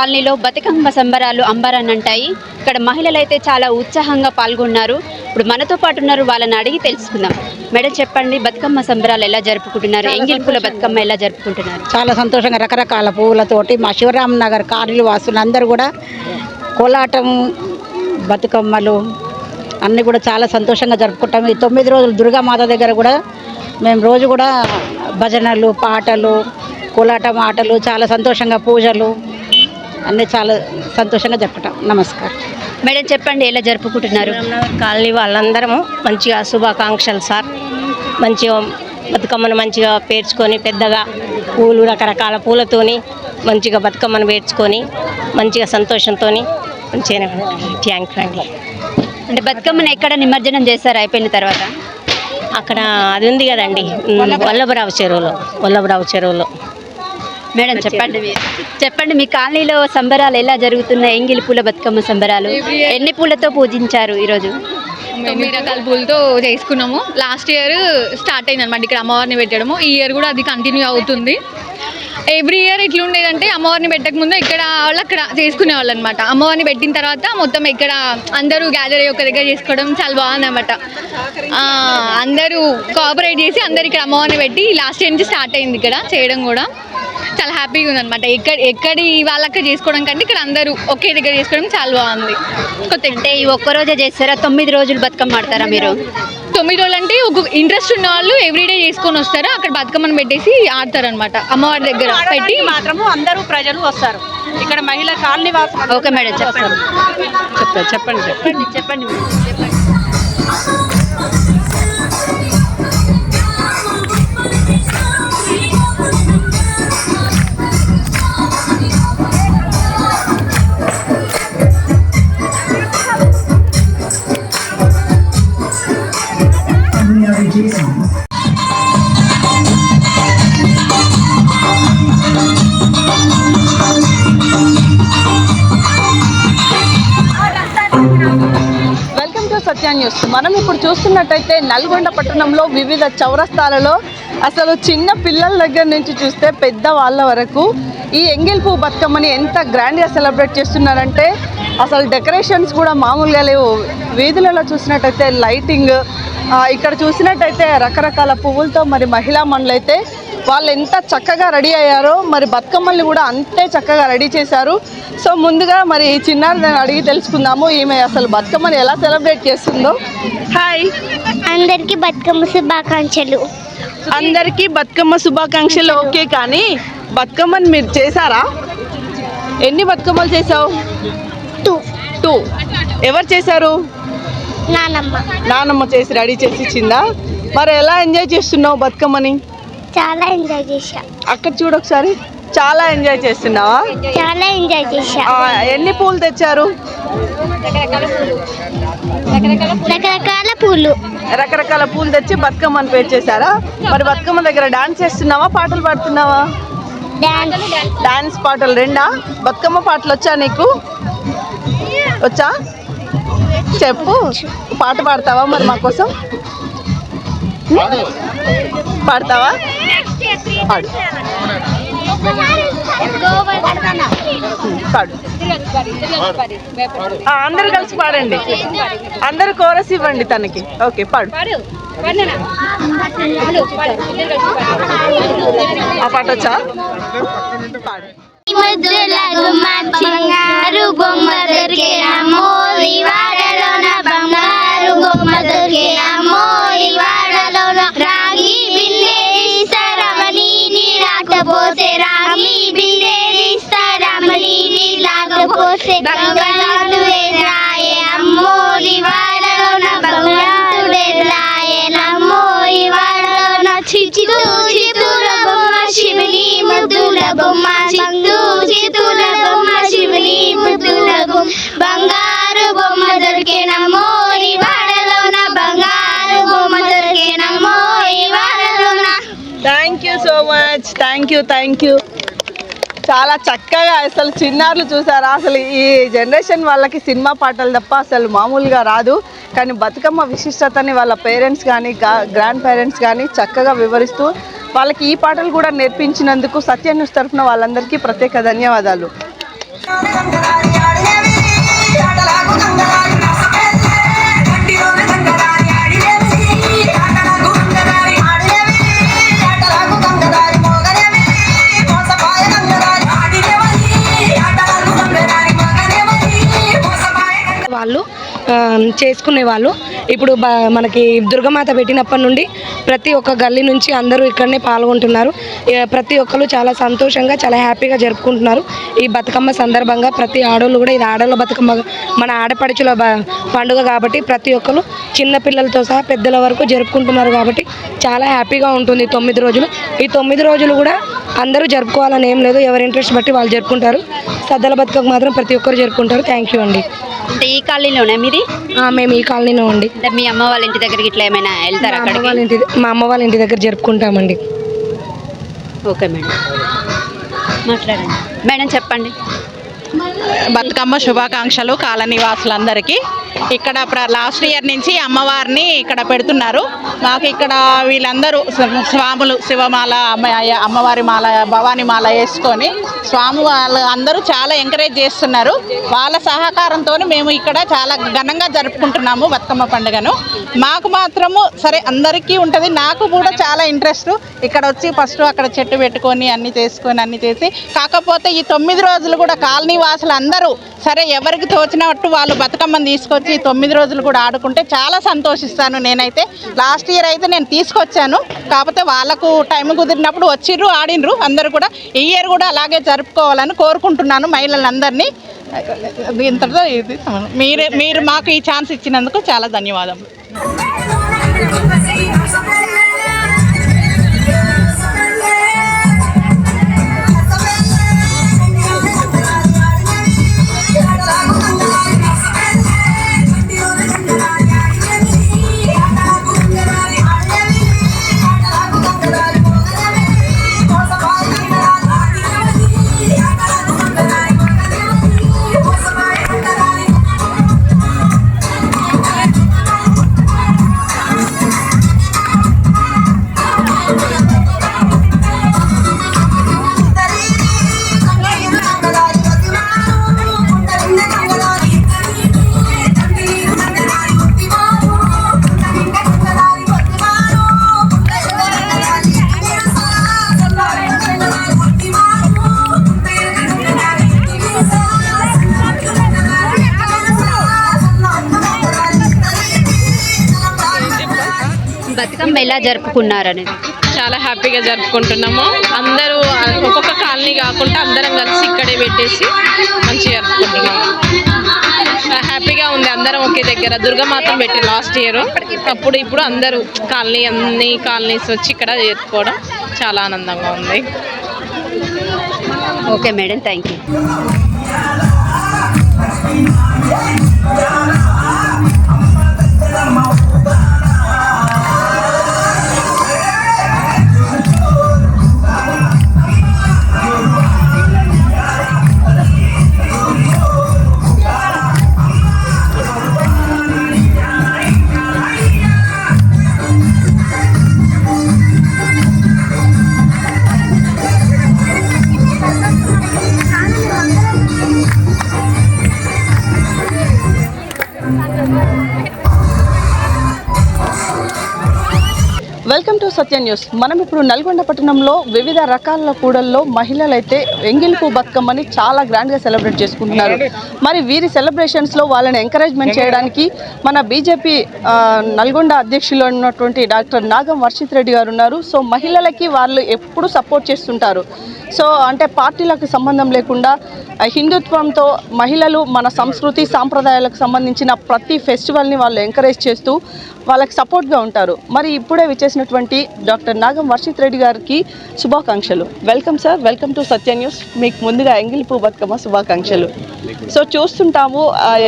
కాలనీలో బతుకమ్మ సంబరాలు అంబరానంటాయి ఇక్కడ మహిళలు అయితే చాలా ఉత్సాహంగా పాల్గొన్నారు. ఇప్పుడు మనతో పాటు ఉన్నారు వాళ్ళని అడిగి తెలుసుకుందాం. మేడం చెప్పండి బతుకమ్మ సంబరాలు ఎలా జరుపుకుంటున్నారు? ఎంగిల్ పూల బతుకమ్మ ఎలా జరుపుకుంటున్నారు? చాలా సంతోషంగా రకరకాల పువ్వులతోటి మా శివరాం నగర్ కాలనీ వాసులందరూ కూడా కోలాటం బతుకమ్మలు అన్నీ కూడా చాలా సంతోషంగా జరుపుకుంటాం. ఈ తొమ్మిది రోజులు దుర్గామాత దగ్గర కూడా మేము రోజు కూడా భజనలు పాటలు కోలాటం ఆటలు చాలా సంతోషంగా పూజలు అన్నీ చాలా సంతోషంగా జరుపుకుంటాం. నమస్కారం. మేడం చెప్పండి ఎలా జరుపుకుంటున్నారు? కాలనీ వాళ్ళందరము మంచిగా శుభాకాంక్షలు సార్. మంచిగా బతుకమ్మను మంచిగా పేర్చుకొని పెద్దగా పూలు రకరకాల పూలతోని మంచిగా బతుకమ్మను పేర్చుకొని మంచిగా సంతోషంతో మంచిగా థ్యాంక్ అండి అంటే బతుకమ్మను ఎక్కడ నిమజ్జనం చేస్తారు అయిపోయిన తర్వాత? అక్కడ అది ఉంది కదండి. వల్లభరావు చెరువులో వల్లభరావు చెరువులో. మేడం చెప్పండి. చెప్పండి మీ కాలనీలో సంబరాలు ఎలా జరుగుతున్నాయి? ఎంగిల్ పూల బతుకమ్మ సంబరాలు. ఎన్ని పూలతో పూజించారు ఈరోజు? తొమ్మిది రకాల పూలతో చేసుకున్నాము. లాస్ట్ ఇయర్ స్టార్ట్ అయింది అనమాట ఇక్కడ అమ్మవారిని పెట్టడము. ఈ ఇయర్ కూడా అది కంటిన్యూ అవుతుంది. ఎవ్రీ ఇయర్ ఇట్లా ఉండేదంటే అమ్మవారిని పెట్టక ముందు ఇక్కడ వాళ్ళు అక్కడ చేసుకునే వాళ్ళు అనమాట అమ్మవారిని పెట్టిన తర్వాత మొత్తం ఇక్కడ అందరూ గ్యాదర్ అయ్యి ఒక దగ్గర చేసుకోవడం చాలా బాగుంది అనమాట అందరూ కోఆపరేట్ చేసి అందరు ఇక్కడ అమ్మవారిని పెట్టి లాస్ట్ ఇయర్ నుంచి స్టార్ట్ అయింది ఇక్కడ చేయడం కూడా. చాలా హ్యాపీగా ఉంది అనమాట ఎక్కడ ఎక్కడి వాళ్ళక్క చేసుకోవడం కంటే ఇక్కడ అందరూ ఒకే దగ్గర చేసుకోవడం చాలా బాగుంది. కొత్త అంటే ఈ ఒక్క రోజే చేస్తారా? తొమ్మిది రోజులు బతుకమ్మ ఆడతారా మీరు? తొమ్మిది రోజులు అంటే ఒక ఇంట్రెస్ట్ ఉన్న వాళ్ళు ఎవ్రీడే చేసుకొని వస్తారు. అక్కడ బతుకమ్మని పెట్టేసి ఆడతారు అనమాట అమ్మవారి దగ్గర పెట్టి మాత్రము అందరూ ప్రజలు వస్తారు. ఇక్కడ మహిళా కాలనీ వాసులు ఓకే మేడం చెప్పండి. చెప్పండి చెప్పండి. సత్య న్యూస్. మనం ఇప్పుడు చూస్తున్నట్టయితే నల్గొండ పట్టణంలో వివిధ చౌరస్తాలలో అసలు చిన్న పిల్లల దగ్గర నుంచి చూస్తే పెద్ద వాళ్ళ వరకు ఈ ఎంగిల్ పువ్వు బతుకమ్మని ఎంత గ్రాండ్గా సెలబ్రేట్ చేస్తున్నారంటే అసలు డెకరేషన్స్ కూడా మామూలుగా లేవు. వీధులలో చూసినట్టయితే లైటింగ్ ఇక్కడ చూసినట్టయితే రకరకాల పువ్వులతో మరి మహిళా మనులైతే వాళ్ళు ఎంత చక్కగా రెడీ అయ్యారో మరి బతుకమ్మల్ని కూడా అంతే చక్కగా రెడీ చేశారు. సో ముందుగా మరి ఈ చిన్నారి అడిగి తెలుసుకుందాము. ఈమె అసలు బతుకమ్మని ఎలా సెలబ్రేట్ చేస్తుందో. హాయ్. అందరికీ బతుకమ్మ శుభాకాంక్షలు. అందరికీ బతుకమ్మ శుభాకాంక్షలు. ఓకే కానీ బతుకమ్మని మీరు చేశారా? ఎన్ని బతుకమ్మలు చేసావు టూ. టూ. ఎవరు చేశారు? నానమ్మ. నానమ్మ చేసి రెడీ చేసి ఇచ్చిందా? మరి ఎలా ఎంజాయ్ చేస్తున్నావు బతుకమ్మని? చాలా ఎంజాయ్ చేశా. అక్కడ చూడు ఒకసారి చాలా ఎంజాయ్ చేస్తున్నావా? చాలా ఎంజాయ్ చేశా. ఆ, ఎన్ని పూలు తెచ్చారు? రకరకాల పూలు. రకరకాల పూలు. తెచ్చి బతుకమ్మని పేరు చేశారా? మరి బతుకమ్మ దగ్గర డాన్స్ చేస్తున్నావా పాటలు పాడుతున్నావా? డాన్స్. డాన్స్ పాటలు రెండా? బతుకమ్మ పాటలు వచ్చా నీకు? వచ్చా? చెప్పు. పాట పాడతావా మరి మా కోసం? పాడతావా? పాడు. ఆ, అందరూ కలిసి పాడండి. అందరు కోరస్ ఇవ్వండి తనకి. ఓకే పాడు. ఆ పాట వచ్చా? పాడు. బొమ్మ దొరికే అమ్మో ఈ బంగారు బొమ్మ దొరికే యూ థ్యాంక్ యూ చాలా చక్కగా అసలు చిన్నారులు చూసారా? అసలు ఈ జనరేషన్ వాళ్ళకి సినిమా పాటలు తప్ప అసలు మామూలుగా రాదు. కానీ బతుకమ్మ విశిష్టతని వాళ్ళ పేరెంట్స్ కానీ గ్రాండ్ పేరెంట్స్ కానీ చక్కగా వివరిస్తూ వాళ్ళకి ఈ పాటలు కూడా నేర్పించినందుకు సత్యన్యూస్ తరఫున వాళ్ళందరికీ ప్రత్యేక ధన్యవాదాలు. చేసుకునే వాళ్ళు ఇప్పుడు బ మనకి దుర్గమాత పెట్టినప్పటి నుండి ప్రతి ఒక్క గల్లీ నుంచి అందరూ ఇక్కడనే పాల్గొంటున్నారు. ప్రతి ఒక్కరు చాలా సంతోషంగా చాలా హ్యాపీగా జరుపుకుంటున్నారు. ఈ బతుకమ్మ సందర్భంగా ప్రతి ఆడోళ్ళు కూడా ఇది ఆడోళ్ళ బతుకమ్మ మన ఆడపడుచుల పండుగ కాబట్టి ప్రతి ఒక్కరు చిన్న పిల్లలతో సహా పెద్దల వరకు జరుపుకుంటున్నారు కాబట్టి చాలా హ్యాపీగా ఉంటుంది తొమ్మిది రోజులు. ఈ తొమ్మిది రోజులు కూడా అందరూ జరుపుకోవాలని ఏం లేదు. ఎవరి ఇంట్రెస్ట్ బట్టి వాళ్ళు జరుపుకుంటారు. సద్దల బతుకకు మాత్రం ప్రతి ఒక్కరు జరుపుకుంటారు. థ్యాంక్ యూ అండి. అంటే ఈ కాలనీలోనే మీది? మేము ఈ కాలనీలో ఉండి అంటే మీ అమ్మ వాళ్ళ ఇంటి దగ్గరికి ఇట్లా ఏమైనా వెళ్తారా మా అమ్మ అక్కడికి? వాళ్ళ ఇంటి మా అమ్మ వాళ్ళ ఇంటి దగ్గర జరుపుకుంటామండి. Okay madam. మాట్లాడండి. మేడం చెప్పండి. బతుకమ్మ శుభాకాంక్షలు కాలనివాసులందరికీ. ఇక్కడ ప్ర- లాస్ట్ ఇయర్ నుంచి అమ్మవారిని ఇక్కడ పెడుతున్నారు. మాకు ఇక్కడ వీళ్ళందరూ స్వాములు శివమాల అమ్మాయ అమ్మవారి మాల భవానీ మాల వేసుకొని స్వామి వాళ్ళు అందరూ చాలా ఎంకరేజ్ చేస్తున్నారు. వాళ్ళ సహకారంతో మేము ఇక్కడ చాలా ఘనంగా జరుపుకుంటున్నాము బతుకమ్మ పండుగను. మాకు మాత్రము సరే అందరికీ ఉంటుంది. నాకు కూడా చాలా ఇంట్రెస్ట్. ఇక్కడ వచ్చి ఫస్ట్ అక్కడ చెట్టు పెట్టుకొని అన్ని చేసుకొని అన్ని చేసి కాకపోతే ఈ తొమ్మిది రోజులు కూడా కాలనీ వాసులు అందరూ సరే ఎవరికి తోచినట్టు వాళ్ళు బతుకమ్మని తీసుకొచ్చి తొమ్మిది రోజులు కూడా ఆడుకుంటే చాలా సంతోషిస్తాను నేనైతే. లాస్ట్ ఇయర్ అయితే నేను తీసుకొచ్చాను. కాకపోతే వాళ్ళకు టైం కుదిరినప్పుడు వచ్చిర్రు ఆడినరు. అందరూ కూడా ఈ ఇయర్ కూడా అలాగే జరుపుకోవాలని కోరుకుంటున్నాను మహిళలందరినీ. ఇంతటితో ఇది. మీరు మీరు మాకు ఈ ఛాన్స్ ఇచ్చినందుకు చాలా ధన్యవాదములు. ఎలా జరుపుకున్నారు అనేది చాలా హ్యాపీగా జరుపుకుంటున్నాము. అందరూ ఒక్కొక్క కాలనీ కాకుండా అందరం కలిసి ఇక్కడే పెట్టేసి మంచిగా జరుపుకుంటున్నాము. హ్యాపీగా ఉంది. అందరం ఒకే దగ్గర. దుర్గమాతను పెట్టి లాస్ట్ ఇయర్. అప్పుడు ఇప్పుడు అందరూ కాలనీ అన్ని కాలనీస్ వచ్చి ఇక్కడ జరుపుకోవడం చాలా ఆనందంగా ఉంది. Okay madam thank you. Satya News. మనం ఇప్పుడు నల్గొండ పట్టణంలో వివిధ రకాల కూడల్లో మహిళలైతే ఎంగిల్పు బతుకమ్మని చాలా గ్రాండ్గా సెలబ్రేట్ చేసుకుంటున్నారు. మరి వీరి సెలబ్రేషన్స్లో వాళ్ళని ఎంకరేజ్మెంట్ చేయడానికి మన బీజేపీ నల్గొండ అధ్యక్షులు ఉన్నటువంటి డాక్టర్ నాగం వర్షిత్ రెడ్డి గారు ఉన్నారు. సో మహిళలకి వాళ్ళు ఎప్పుడు సపోర్ట్ చేస్తుంటారు. సో అంటే పార్టీలకు సంబంధం లేకుండా హిందుత్వంతో మహిళలు మన సంస్కృతి సాంప్రదాయాలకు సంబంధించిన ప్రతి ఫెస్టివల్ని వాళ్ళు ఎంకరేజ్ చేస్తూ వాళ్ళకి సపోర్ట్గా ఉంటారు. మరి ఇప్పుడే విచ్చేసినటువంటి డాక్టర్ నాగం వర్షిత్ రెడ్డి గారికి శుభాకాంక్షలు. Welcome sir welcome to Satya News. మీకు ముందుగా ఎంగిలిపు బతుకమ్మ శుభాకాంక్షలు. సో చూస్తుంటాము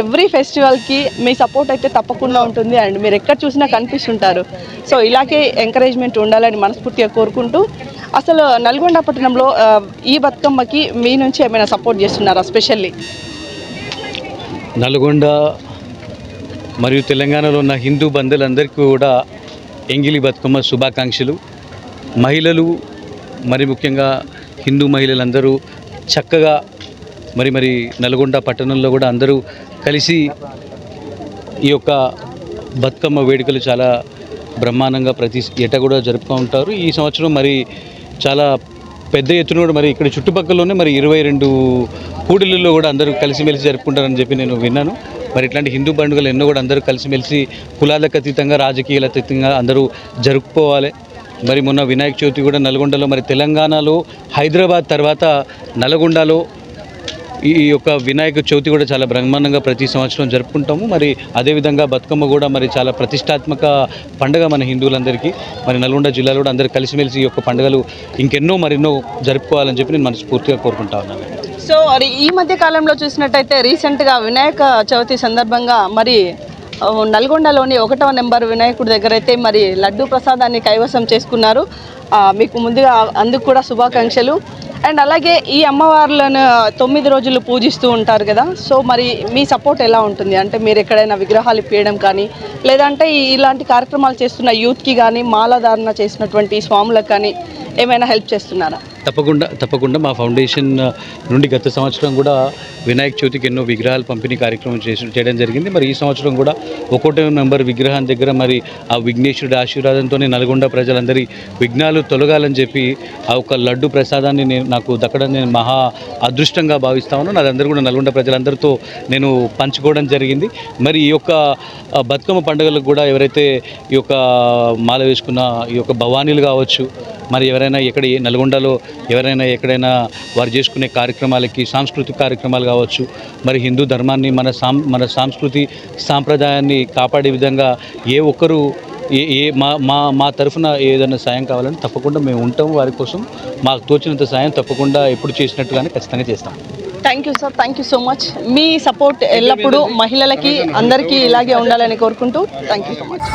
ఎవ్రీ ఫెస్టివల్కి మీ సపోర్ట్ అయితే తప్పకుండా ఉంటుంది అండ్ మీరు ఎక్కడ చూసినా కనిపిస్తుంటారు. సో ఇలాగే ఎంకరేజ్మెంట్ ఉండాలని మనస్ఫూర్తిగా కోరుకుంటూ అసలు నల్గొండ పట్టణంలో ఈ బతుకమ్మకి మీ నుంచి ఏమైనా సపోర్ట్ చేస్తున్నారా స్పెషల్లీ నల్గొండ మరియు తెలంగాణలో ఉన్న హిందూ బంధువులందరికీ కూడా ఎంగిలి బతుకమ్మ శుభాకాంక్షలు. మహిళలు మరి ముఖ్యంగా హిందూ మహిళలందరూ చక్కగా మరి మరి నల్గొండ పట్టణంలో కూడా అందరూ కలిసి ఈ యొక్క బతుకమ్మ వేడుకలు చాలా బ్రహ్మాండంగా ప్రతి ఎట కూడా జరుపుతూ ఉంటారు. ఈ సంవత్సరం మరి చాలా పెద్ద ఎత్తున కూడా మరి ఇక్కడ చుట్టుపక్కలలోనే మరి ఇరవై రెండు కూడలిలో కూడా అందరూ కలిసిమెలిసి జరుపుకుంటారని చెప్పి నేను విన్నాను. మరి ఇట్లాంటి హిందూ పండుగలు ఎన్నో కూడా అందరూ కలిసిమెలిసి కులాలకు అతీతంగా రాజకీయాల అతీతంగా అందరూ జరుపుకోవాలి. మరి మొన్న వినాయక చవితి కూడా నల్గొండలో మరి తెలంగాణలో హైదరాబాద్ తర్వాత నల్గొండలో ఈ యొక్క వినాయక చవితి కూడా చాలా బ్రహ్మాండంగా ప్రతి సంవత్సరం జరుపుకుంటాము. మరి అదేవిధంగా బతుకమ్మ కూడా మరి చాలా ప్రతిష్టాత్మక పండుగ మన హిందువులందరికీ. మరి నల్గొండ జిల్లాలో కూడా అందరూ కలిసిమెలిసి ఈ యొక్క పండుగలు ఇంకెన్నో మరెన్నో జరుపుకోవాలని చెప్పి నేను మనస్ఫూర్తిగా కోరుకుంటా ఉన్నాను. సో మరి ఈ మధ్య కాలంలో చూసినట్టయితే రీసెంట్గా వినాయక చవితి సందర్భంగా మరి నల్గొండలోని ఒకటవ నెంబర్ వినాయకుడి దగ్గర అయితే మరి లడ్డూ ప్రసాదాన్ని కైవసం చేసుకున్నారు. మీకు ముందుగా అందుకు కూడా శుభాకాంక్షలు. అండ్ అలాగే ఈ అమ్మవార్లను తొమ్మిది రోజులు పూజిస్తూ ఉంటారు కదా. సో మరి మీ సపోర్ట్ ఎలా ఉంటుంది? అంటే మీరు ఎక్కడైనా విగ్రహాలు ఇప్పించడం కానీ లేదంటే ఈ- ఇలాంటి కార్యక్రమాలు చేస్తున్న యూత్కి కానీ మాలాధారణ చేసినటువంటి స్వాములకు కానీ ఏమైనా హెల్ప్ చేస్తున్నారా? తప్పకుండా తప్పకుండా మా ఫౌండేషన్ నుండి గత సంవత్సరం కూడా వినాయక చవితికి ఎన్నో విగ్రహాలు పంపిణీ కార్యక్రమం చేసి చేయడం జరిగింది. మరి ఈ సంవత్సరం కూడా ఒకటో నెంబర్ విగ్రహం దగ్గర మరి ఆ విఘ్నేశ్వరుడి ఆశీర్వాదంతోనే నల్గొండ ప్రజలందరి విఘ్నాలు తొలగాలని చెప్పి ఆ ఒక లడ్డు ప్రసాదాన్ని నేను నాకు దక్కడం నేను మహా అదృష్టంగా భావిస్తా ఉన్నాను. అదందరూ కూడా నల్గొండ ప్రజలందరితో నేను పంచుకోవడం జరిగింది. మరి ఈ యొక్క బతుకమ్మ పండుగలకు కూడా ఎవరైతే ఈ యొక్క మాల వేసుకున్న ఈ యొక్క భవానీలు కావచ్చు మరి ఎవరైనా ఇక్కడ నల్గొండలో ఎవరైనా ఎక్కడైనా వారు చేసుకునే కార్యక్రమాలకి సాంస్కృతిక కార్యక్రమాలు కావచ్చు మరి హిందూ ధర్మాన్ని మన సాం మన సాంస్కృతి సాంప్రదాయాన్ని కాపాడే విధంగా ఏ ఒక్కరు ఏ ఏ మా మా మా తరఫున ఏదైనా సాయం కావాలంటే తప్పకుండా మేము ఉంటాము వారి కోసం. మాకు తోచినంత సాయం తప్పకుండా ఎప్పుడు చేసినట్టుగానే ఖచ్చితంగా చేస్తాం. Thank you sir thank you so much me support ఎల్లప్పుడూ మహిళలకి అందరికీ ఇలాగే ఉండాలని కోరుకుంటూ. Thank you so much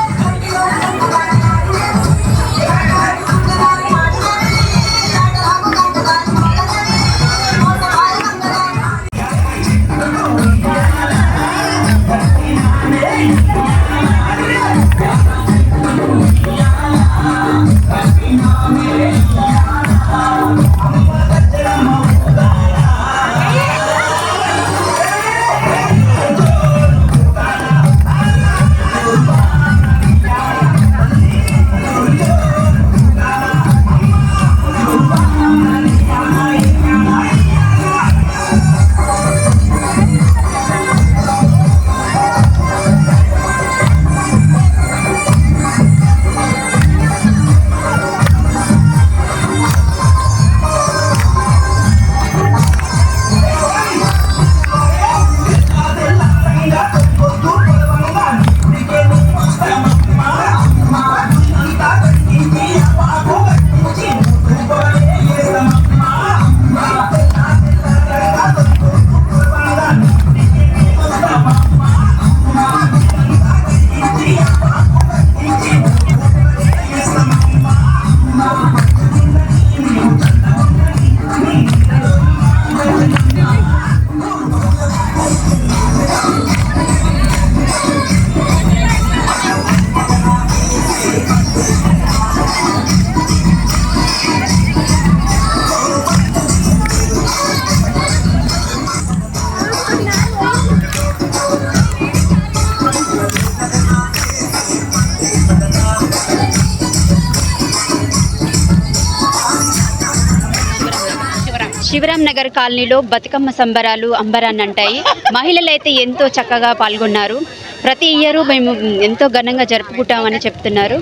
Shivram Nagar కాలనీలో బతుకమ్మ సంబరాలు అంబరాన్నంటాయి. మహిళలు అయితే ఎంతో చక్కగా పాల్గొన్నారు. ప్రతి ఇయర్ మేము ఎంతో ఘనంగా జరుపుకుంటామని చెప్తున్నారు.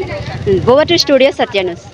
గోవర్టు స్టూడియో సత్యన్యూస్